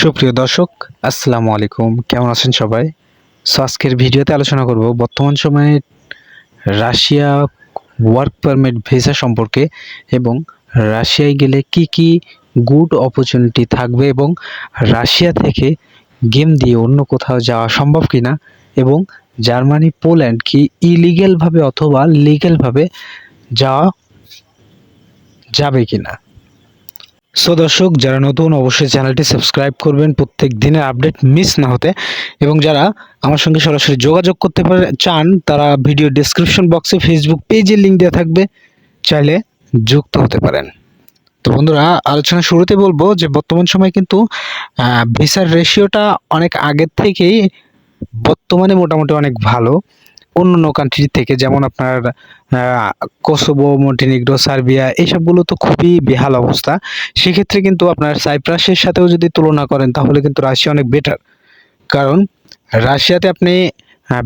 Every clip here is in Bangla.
সুপ্রিয় দর্শক, আসসালামু আলাইকুম। কেমন আছেন সবাই? সো আজকের ভিডিওতে আলোচনা করব বর্তমান সময়ে রাশিয়া ওয়ার্ক পারমিট ভিসা সম্পর্কে এবং রাশিয়ায় গেলে কি কি গুড অপরচুনিটি থাকবে এবং রাশিয়া থেকে গেম দিয়ে অন্য কোথাও যাওয়া সম্ভব কিনা এবং জার্মানি, পোল্যান্ড কি ইলিগ্যালভাবে অথবা লিগ্যালভাবে যাওয়া যাবে কিনা? সো দর্শক, যারা নতুন, অবশ্যই চ্যানেলটি সাবস্ক্রাইব করবেন। প্রত্যেক দিনের আপডেট মিস না হতে। এবং যারা আমার সঙ্গে সরাসরি যোগাযোগ করতে পারে, চান, তারা ভিডিও ডেসক্রিপশন বক্সে ফেসবুক পেজের লিঙ্ক দেওয়া থাকবে। চাইলে যুক্ত হতে পারেন। তো বন্ধুরা, আলোচনা শুরুতে বলব যে, বর্তমান সময় কিন্তু ভিসার রেশিওটা অনেক আগের থেকেই বর্তমানে মোটামুটি অনেক ভালো। অন্য কান্ট্রি থেকে, যেমন আপনার কোসোভো মন্টিনিগ্রো সার্বিয়া এইসবগুলো তো খুবই বেহাল অবস্থা। সেক্ষেত্রে কিন্তু আপনার সাইপ্রাসের সাথেও যদি তুলনা করেন, তাহলে কিন্তু রাশিয়া অনেক বেটার কারণ রাশিয়াতে আপনি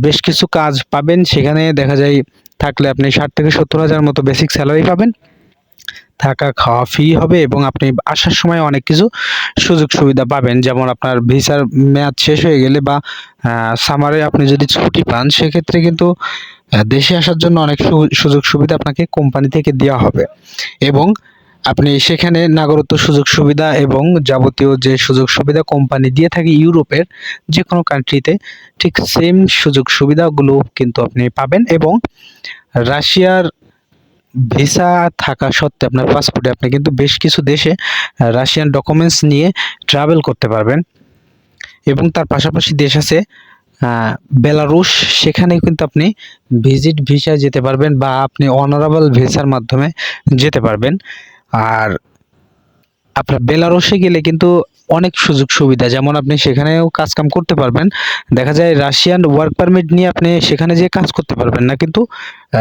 বেশ কিছু কাজ পাবেন। সেখানে দেখা যায়, থাকলে আপনি ষাট থেকে সত্তর হাজার মতো বেসিক স্যালারি পাবেন। থাকা খাওয়া ফ্রি হবে এবং আপনি আসার সময় অনেক কিছু সুযোগ সুবিধা পাবেন। যেমন আপনার ভিসার মেয়াদ শেষ হয়ে গেলে বা সামারে আপনি যদি ছুটি পান, সেক্ষেত্রে কিন্তু দেশে আসার জন্য অনেক সুযোগ সুবিধা আপনাকে কোম্পানি থেকে দেওয়া হবে। এবং আপনি সেখানে নাগরত্ব সুযোগ সুবিধা এবং যাবতীয় যে সুযোগ সুবিধা কোম্পানি দিয়ে থাকে ইউরোপের যে কোনো কান্ট্রিতে ঠিক সেম সুযোগ সুবিধাগুলো কিন্তু আপনি পাবেন এবং রাশিয়ার ভিসা থাকা সত্ত্বে আপনার পাসপোর্টে আপনি কিন্তু বেশ কিছু দেশে রাশিয়ান ডকুমেন্টস নিয়ে ট্রাভেল করতে পারবেন। এবং তার পাশাপাশি দেশ আছে বেলারুশ সেখানে কিন্তু আপনি ভিজিট ভিসায় যেতে পারবেন বা আপনি অনারেবল ভিসার মাধ্যমে যেতে পারবেন। আর আপনার বেলারুশে গেলে কিন্তু অনেক সুযোগ সুবিধা। যেমন আপনি সেখানেও কাজ কাম করতে পারবেন। দেখা যায় রাশিয়ান ওয়ার্ক পারমিট নিয়ে আপনি সেখানে যেয়ে কাজ করতে পারবেন না। কিন্তু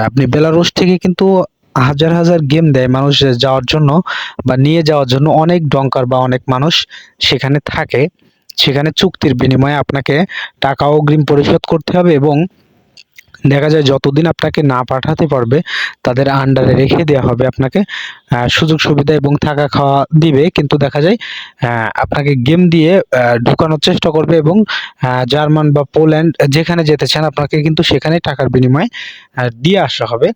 আপনি বেলারুশ থেকে কিন্তু হাজার হাজার গেম দেয় মানুষ যাওয়ার জন্য বা নিয়ে যাওয়ার জন্য অনেক ডঙ্কার বা অনেক মানুষ সেখানে থাকে। সেখানে চুক্তির বিনিময়ে আপনাকে টাকা অগ্রিম পরিশোধ করতে হবে এবং দেখা যায় যতদিন আপনাকে না পাঠাতে পারবে, তাদের আন্ডারে রেখে দেওয়া হবে আপনাকে সুযোগ সুবিধা এবং থাকা খাওয়া দিবে। কিন্তু দেখা যায় আপনাকে গেম দিয়ে ঢুকানোর চেষ্টা করবে এবং জার্মান বা পোল্যান্ড যেখানে যেতে চান, আপনাকে কিন্তু সেখানে টাকার বিনিময়ে দিয়ে আসা হবে।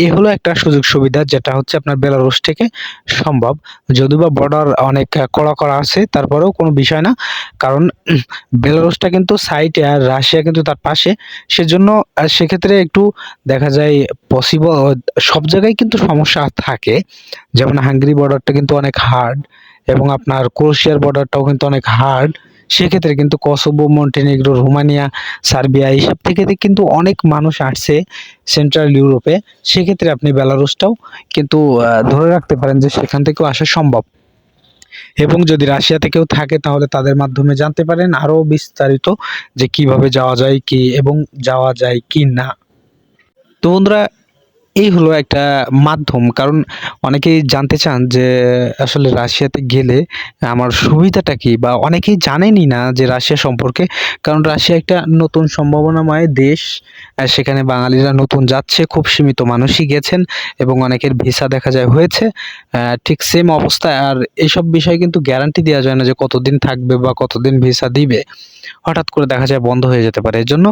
এ হলো একটা সুযোগ সুবিধা যেটা হচ্ছে আপনার বেলারুশ থেকে সম্ভব। যদিও বা বর্ডার অনেক কড়া করা আছে, তারপরেও কোনো বিষয় না। কারণ বেলারুশটা কিন্তু সাইডে আর রাশিয়া কিন্তু তার পাশে। সেজন্য সেক্ষেত্রে একটু দেখা যায় পসিবল সব জায়গায় কিন্তু সমস্যা থাকে। যেমন হাঙ্গেরি বর্ডারটা কিন্তু অনেক হার্ড এবং আপনার ক্রোশিয়ার বর্ডারটাও কিন্তু অনেক হার্ড সেক্ষেত্রে কিন্তু কসোভো, মন্টেনিগ্রো, রোমানিয়া, সার্বিয়া এইসব থেকে কিন্তু অনেক মানুষ আসছে সেন্ট্রাল ইউরোপে। সেক্ষেত্রে আপনি বেলারুসটাও কিন্তু ধরে রাখতে পারেন যে সেখান থেকেও আসা সম্ভব। এবং যদি রাশিয়া থেকেও থাকে তাহলে তাদের মাধ্যমে জানতে পারেন আরও বিস্তারিত যে কীভাবে যাওয়া যায় কি এবং যাওয়া যায় কি না। তো বন্ধুরা এই হলো একটা মাধ্যম। কারণ অনেকেই জানতে চান যে, আসলে রাশিয়াতে গেলে আমার সুবিধাটা কি? বা অনেকেই জানেনই না যে রাশিয়া সম্পর্কে। কারণ রাশিয়া একটা নতুন সম্ভাবনাময় দেশ। সেখানে বাঙালিরা নতুন যাচ্ছে, খুব সীমিত মানুষই গেছেন এবং অনেকের ভিসা দেখা যায় হয়েছে। ঠিক সেম অবস্থা। আর এইসব বিষয়ে কিন্তু গ্যারান্টি দেওয়া যায় না যে কতদিন থাকবে বা কতদিন ভিসা দিবে। হঠাৎ করে দেখা যায় বন্ধ হয়ে যেতে পারে। এর জন্য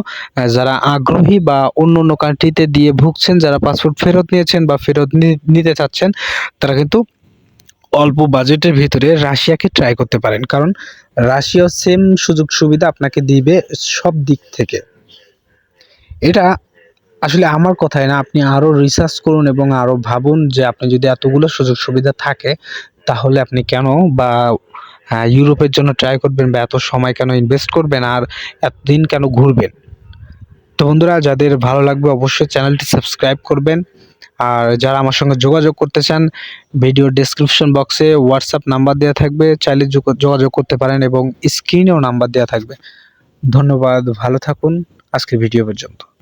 যারা আগ্রহী বা অন্য অন্য কান্ট্রিতে দিয়ে ভুগছেন, যারা পাসপোর্ট ফেরত নিয়েছেন বা ফেরত নিতে চাচ্ছেন, তারা কিন্তু অল্প বাজেটের ভিতরে রাশিয়াকে ট্রাই করতে পারেন। কারণ রাশিয়া সেম সুযোগ সুবিধা আপনাকে দিবে সব দিক থেকে। এটা আসলে আমার কথাই না, আপনি আরও রিসার্চ করুন এবং আরও ভাবুন যে আপনি যদি এতগুলো সুযোগ সুবিধা থাকে, তাহলে আপনি কেন বা ইউরোপের জন্য ট্রাই করবেন বা এত সময় কেন ইনভেস্ট করবেন আর এতদিন কেন ঘুরবেন? তো বন্ধুরা, যাদের ভালো লাগবে অবশ্যই চ্যানেলটি সাবস্ক্রাইব করবেন। আর যারা আমার সঙ্গে যোগাযোগ করতে চান, ভিডিও ডিসক্রিপশন বক্সে হোয়াটসঅ্যাপ নাম্বার দেওয়া থাকবে। চাইলে যোগ- যোগাযোগ করতে পারেন এবং স্ক্রিনেও নাম্বার দেওয়া থাকবে। ধন্যবাদ, ভালো থাকুন। আজকের ভিডিও পর্যন্ত।